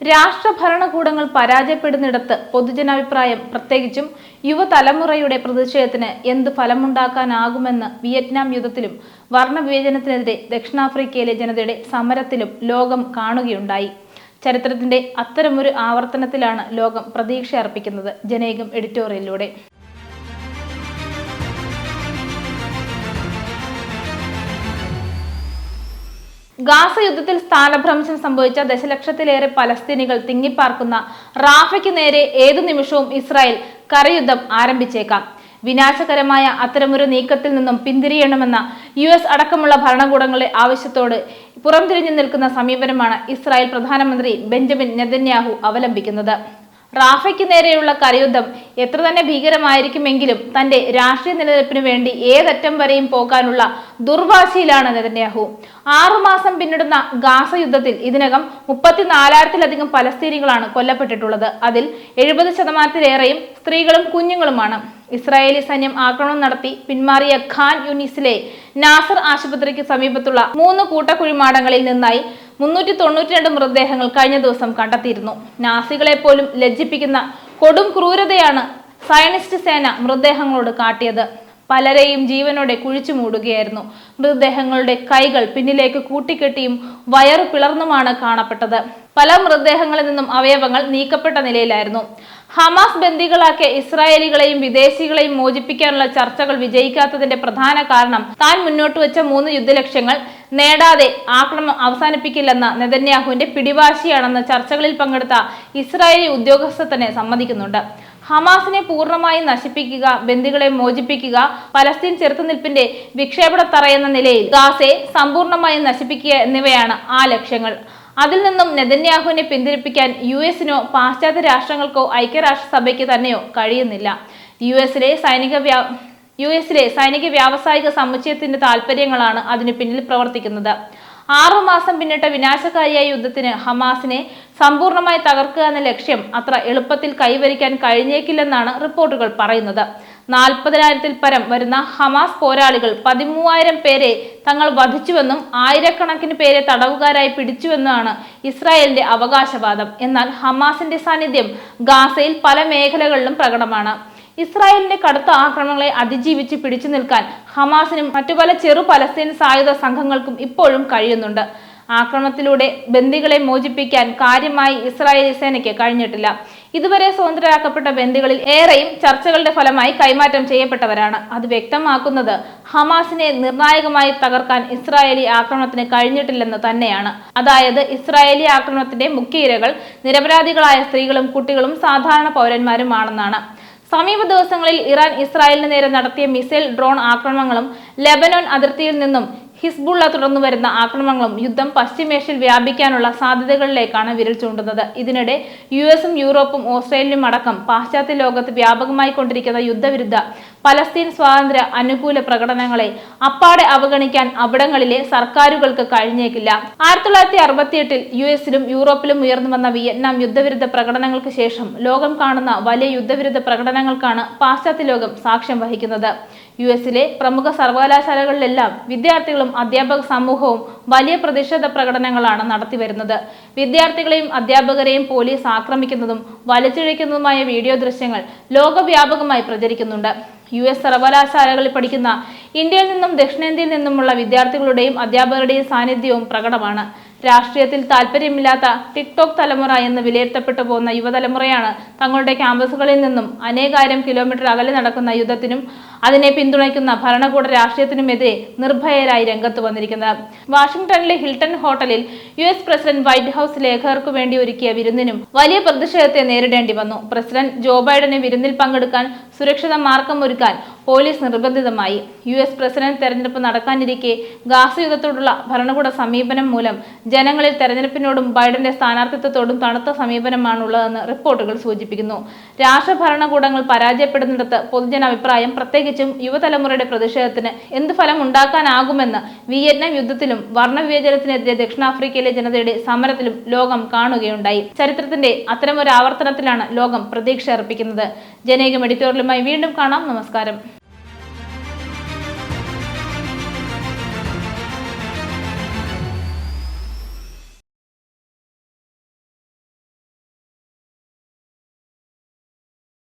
രാഷ്ട്ര ഭരണകൂടങ്ങൾ പരാജയപ്പെടുന്നിടത്ത് പൊതുജനാഭിപ്രായം പ്രത്യേകിച്ചും യുവതലമുറയുടെ പ്രതിഷേധത്തിന് എന്ത് ഫലമുണ്ടാക്കാനാകുമെന്ന് വിയറ്റ്നാം യുദ്ധത്തിലും വർണവിവേചനത്തിനെതിരെ ദക്ഷിണാഫ്രിക്കയിലെ ജനതയുടെ സമരത്തിലും ലോകം കാണുകയുണ്ടായി. ചരിത്രത്തിന്റെ അത്തരമൊരു ആവർത്തനത്തിലാണ് ലോകം പ്രതീക്ഷ അർപ്പിക്കുന്നത് ജനേകം എഡിറ്റോറിയലിലൂടെ. ഗാസ യുദ്ധത്തിൽ സ്ഥാനഭ്രംശം സംഭവിച്ച ദശലക്ഷത്തിലേറെ പലസ്തീനികൾ തിങ്ങിപ്പാർക്കുന്ന റാഫയ്ക്ക് നേരെ ഏതു നിമിഷവും ഇസ്രായേൽ കരയുദ്ധം ആരംഭിച്ചേക്കാം. വിനാശകരമായ അത്തരമൊരു നീക്കത്തിൽ നിന്നും പിന്തിരിയണമെന്ന യു എസ് അടക്കമുള്ള ഭരണകൂടങ്ങളുടെ ആവശ്യത്തോട് പുറംതിരിഞ്ഞു നിൽക്കുന്ന സമീപനമാണ് ഇസ്രായേൽ പ്രധാനമന്ത്രി ബെഞ്ചമിൻ നെതന്യാഹു അവലംബിക്കുന്നത്. റാഫയ്ക്ക് നേരെയുള്ള കരയുദ്ധം എത്ര തന്നെ ഭീകരമായിരിക്കുമെങ്കിലും തന്റെ രാഷ്ട്രീയ നിലനിൽപ്പിനു വേണ്ടി ഏതറ്റം വരെയും പോകാനുള്ള ദുർവാശിയിലാണ് നെതന്യാഹു. ആറുമാസം പിന്നിടുന്ന ഗാസ യുദ്ധത്തിൽ ഇതിനകം മുപ്പത്തിനാലായിരത്തിലധികം പലസ്തീനികളാണ് കൊല്ലപ്പെട്ടിട്ടുള്ളത്. അതിൽ എഴുപത് ശതമാനത്തിലേറെയും സ്ത്രീകളും കുഞ്ഞുങ്ങളുമാണ്. ഇസ്രായേലി സൈന്യം ആക്രമണം നടത്തി പിന്മാറിയ ഖാൻ യുനിസിലെ നാസർ ആശുപത്രിക്ക് സമീപത്തുള്ള മൂന്ന് കൂട്ടക്കുഴിമാടങ്ങളിൽ നിന്നായി മുന്നൂറ്റി തൊണ്ണൂറ്റി രണ്ട് മൃതദേഹങ്ങൾ കഴിഞ്ഞ ദിവസം കണ്ടെത്തിയിരുന്നു. നാസികളെ പോലും ലജ്ജിപ്പിക്കുന്ന കൊടും ക്രൂരതയാണ് സയനിസ്റ്റ് സേന മൃതദേഹങ്ങളോട് കാട്ടിയത്. പലരെയും ജീവനോടെ കുഴിച്ചു മൂടുകയായിരുന്നു. മൃതദേഹങ്ങളുടെ കൈകൾ പിന്നിലേക്ക് കൂട്ടിക്കെട്ടിയും വയറു പിളർന്നുമാണ് കാണപ്പെട്ടത്. പല മൃതദേഹങ്ങളിൽ നിന്നും അവയവങ്ങൾ നീക്കപ്പെട്ട നിലയിലായിരുന്നു. ഹമാസ് ബന്ദികളാക്കിയ ഇസ്രായേലികളെയും വിദേശികളെയും മോചിപ്പിക്കാനുള്ള ചർച്ചകൾ വിജയിക്കാത്തതിന്റെ പ്രധാന കാരണം താൻ മുന്നോട്ട് വെച്ച മൂന്ന് യുദ്ധലക്ഷ്യങ്ങൾ നേടാതെ ആക്രമണം അവസാനിപ്പിക്കില്ലെന്ന നെതന്യാഹുവിന്റെ പിടിവാശിയാണെന്ന് ചർച്ചകളിൽ പങ്കെടുത്ത ഇസ്രായേലി ഉദ്യോഗസ്ഥ തന്നെ സമ്മതിക്കുന്നുണ്ട്. ഹമാസിനെ പൂർണമായി നശിപ്പിക്കുക ബന്ദികളെ മോചിപ്പിക്കുക പലസ്തീൻ ചെറുത്തുനിൽപ്പിന്റെ വിക്ഷേപണ തറയെന്ന നിലയിൽ ഗാസയെ സമ്പൂർണമായി നശിപ്പിക്കുക എന്നിവയാണ് ആ ലക്ഷ്യങ്ങൾ. അതിൽ നിന്നും നെതന്യാഹുവിനെ പിന്തിരിപ്പിക്കാൻ യു എസിനോ പാശ്ചാത്യ രാഷ്ട്രങ്ങൾക്കോ ഐക്യരാഷ്ട്രസഭയ്ക്ക് തന്നെയോ കഴിയുന്നില്ല. യു എസിലെ സൈനിക വ്യാ യു എസിലെ സൈനിക വ്യാവസായിക സമുച്ചയത്തിന്റെ താല്പര്യങ്ങളാണ് അതിന് പിന്നിൽ പ്രവർത്തിക്കുന്നത്. ആറു മാസം പിന്നിട്ട വിനാശകാരിയായ യുദ്ധത്തിന് ഹമാസിനെ സമ്പൂർണമായി തകർക്കുക എന്ന ലക്ഷ്യം അത്ര എളുപ്പത്തിൽ കൈവരിക്കാൻ കഴിഞ്ഞേക്കില്ലെന്നാണ് റിപ്പോർട്ടുകൾ പറയുന്നത്. നാൽപ്പതിനായിരത്തിൽ പരം വരുന്ന ഹമാസ് പോരാളികൾ പതിമൂവായിരം പേരെ തങ്ങൾ വധിച്ചുവെന്നും ആയിരക്കണക്കിന് പേരെ തടവുകാരായി പിടിച്ചുവെന്നുമാണ് ഇസ്രായേലിന്റെ അവകാശവാദം. എന്നാൽ ഹമാസിന്റെ സാന്നിധ്യം ഗാസയിൽ പല മേഖലകളിലും പ്രകടമാണ്. ഇസ്രായേലിന്റെ കടുത്ത ആക്രമണങ്ങളെ അതിജീവിച്ച് പിടിച്ചു നിൽക്കാൻ ഹമാസിനും മറ്റു പല ചെറു പലസ്തീൻ സായുധ സംഘങ്ങൾക്കും ഇപ്പോഴും കഴിയുന്നുണ്ട്. ആക്രമണത്തിലൂടെ ബന്ദികളെ മോചിപ്പിക്കാൻ കാര്യമായി ഇസ്രായേലി സേനയ്ക്ക് കഴിഞ്ഞിട്ടില്ല. ഇതുവരെ സ്വതന്ത്രരാക്കപ്പെട്ട ബന്ദികളിൽ ഏറെയും ചർച്ചകളുടെ ഫലമായി കൈമാറ്റം ചെയ്യപ്പെട്ടവരാണ്. അത് വ്യക്തമാക്കുന്നത് ഹമാസിനെ നിർണായകമായി തകർക്കാൻ ഇസ്രായേലി ആക്രമണത്തിന് കഴിഞ്ഞിട്ടില്ലെന്ന് തന്നെയാണ്. അതായത് ഇസ്രായേലി ആക്രമണത്തിന്റെ മുഖ്യ ഇരകൾ നിരപരാധികളായ സ്ത്രീകളും കുട്ടികളും സാധാരണ പൗരന്മാരുമാണെന്നാണ്. സമീപ ദിവസങ്ങളിൽ ഇറാൻ ഇസ്രായേലിന് നേരെ നടത്തിയ മിസൈൽ ഡ്രോൺ ആക്രമണങ്ങളും ലെബനോൻ അതിർത്തിയിൽ നിന്നും ഹിസ്ബുള്ള തുടർന്നു വരുന്ന ആക്രമണങ്ങളും യുദ്ധം പശ്ചിമേഷ്യയിൽ വ്യാപിക്കാനുള്ള സാധ്യതകളിലേക്കാണ് വിരൽ ചൂണ്ടുന്നത്. ഇതിനിടെ യു എസും യൂറോപ്പും ഓസ്ട്രേലിയയും അടക്കം പാശ്ചാത്യ ലോകത്ത് വ്യാപകമായി കൊണ്ടിരിക്കുന്ന യുദ്ധവിരുദ്ധ പലസ്തീൻ സ്വാതന്ത്ര്യ അനുകൂല പ്രകടനങ്ങളെ അപ്പാടെ അവഗണിക്കാൻ അവിടങ്ങളിലെ സർക്കാരുകൾക്ക് കഴിഞ്ഞേക്കില്ല. ആയിരത്തി തൊള്ളായിരത്തി അറുപത്തിയെട്ടിൽ യു എസിലും യൂറോപ്പിലും ഉയർന്നു വന്ന വിയറ്റ്നാം യുദ്ധവിരുദ്ധ പ്രകടനങ്ങൾക്ക് ശേഷം ലോകം കാണുന്ന വലിയ യുദ്ധവിരുദ്ധ പ്രകടനങ്ങൾക്കാണ് പാശ്ചാത്യ ലോകം സാക്ഷ്യം വഹിക്കുന്നത്. യു എസിലെ പ്രമുഖ സർവകലാശാലകളിലെല്ലാം വിദ്യാർത്ഥികളും അധ്യാപക സമൂഹവും വലിയ പ്രതിഷേധ പ്രകടനങ്ങളാണ് നടത്തിവരുന്നത് വിദ്യാർത്ഥികളെയും അധ്യാപകരെയും പോലീസ് ആക്രമിക്കുന്നതും വലിച്ചിഴയ്ക്കുന്നതുമായ വീഡിയോ ദൃശ്യങ്ങൾ ലോകവ്യാപകമായി പ്രചരിക്കുന്നുണ്ട്. യു എസ് സർവകലാശാലകളിൽ പഠിക്കുന്ന ഇന്ത്യയിൽ നിന്നും ദക്ഷിണേന്ത്യയിൽ നിന്നുമുള്ള വിദ്യാർത്ഥികളുടെയും അധ്യാപകരുടെയും സാന്നിധ്യവും പ്രകടമാണ്. രാഷ്ട്രീയത്തിൽ താല്പര്യമില്ലാത്ത ടിക്ടോക്ക് തലമുറ എന്ന് വിലയിരുത്തപ്പെട്ടു പോകുന്ന യുവതലമുറയാണ് തങ്ങളുടെ ക്യാമ്പസുകളിൽ നിന്നും അനേകായിരം കിലോമീറ്റർ അകലെ നടക്കുന്ന യുദ്ധത്തിനും അതിനെ പിന്തുണയ്ക്കുന്ന ഭരണകൂട രാഷ്ട്രീയത്തിനുമെതിരെ നിർഭയരായി രംഗത്ത് വന്നിരിക്കുന്നത്. വാഷിംഗ്ടണിലെ ഹിൽട്ടൺ ഹോട്ടലിൽ U S president White House ലേഖകർക്ക് വേണ്ടി ഒരുക്കിയ വിരുന്നിനും വലിയ പ്രതിഷേധത്തെ നേരിടേണ്ടി വന്നു. പ്രസിഡന്റ് ജോ ബൈഡനെ വിരുന്നിൽ പങ്കെടുക്കാൻ സുരക്ഷിത മാർഗം ഒരുക്കാൻ പോലീസ് നിർബന്ധിതമായി. യു എസ് പ്രസിഡന്റ് തെരഞ്ഞെടുപ്പ് നടക്കാനിരിക്കെ ഗാസ യുദ്ധത്തോടുള്ള ഭരണകൂട സമീപനം മൂലം ജനങ്ങളിൽ തെരഞ്ഞെടുപ്പിനോടും ബൈഡന്റെ സ്ഥാനാർത്ഥിത്വത്തോടും തണുത്ത സമീപനമാണുള്ളതെന്ന് റിപ്പോർട്ടുകൾ സൂചിപ്പിക്കുന്നു. രാഷ്ട്ര ഭരണകൂടങ്ങൾ പരാജയപ്പെടുന്നിടത്ത് പൊതുജനാഭിപ്രായം പ്രത്യേകിച്ചും യുവതലമുറയുടെ പ്രതിഷേധത്തിന് എന്ത് ഫലം ഉണ്ടാക്കാനാകുമെന്ന് വിയറ്റ്നാം യുദ്ധത്തിലും വർണവിവേചനത്തിനെതിരെ ദക്ഷിണാഫ്രിക്കയിലെ ജനതയുടെ സമരത്തിലും ലോകം കാണുകയുണ്ടായി. ചരിത്രത്തിന്റെ അത്തരമൊരു ആവർത്തനത്തിലാണ് ലോകം പ്രതീക്ഷ അർപ്പിക്കുന്നത് ജനേകം എഡിറ്റോറിയലുമായി വീണ്ടും കാണാം. നമസ്കാരം.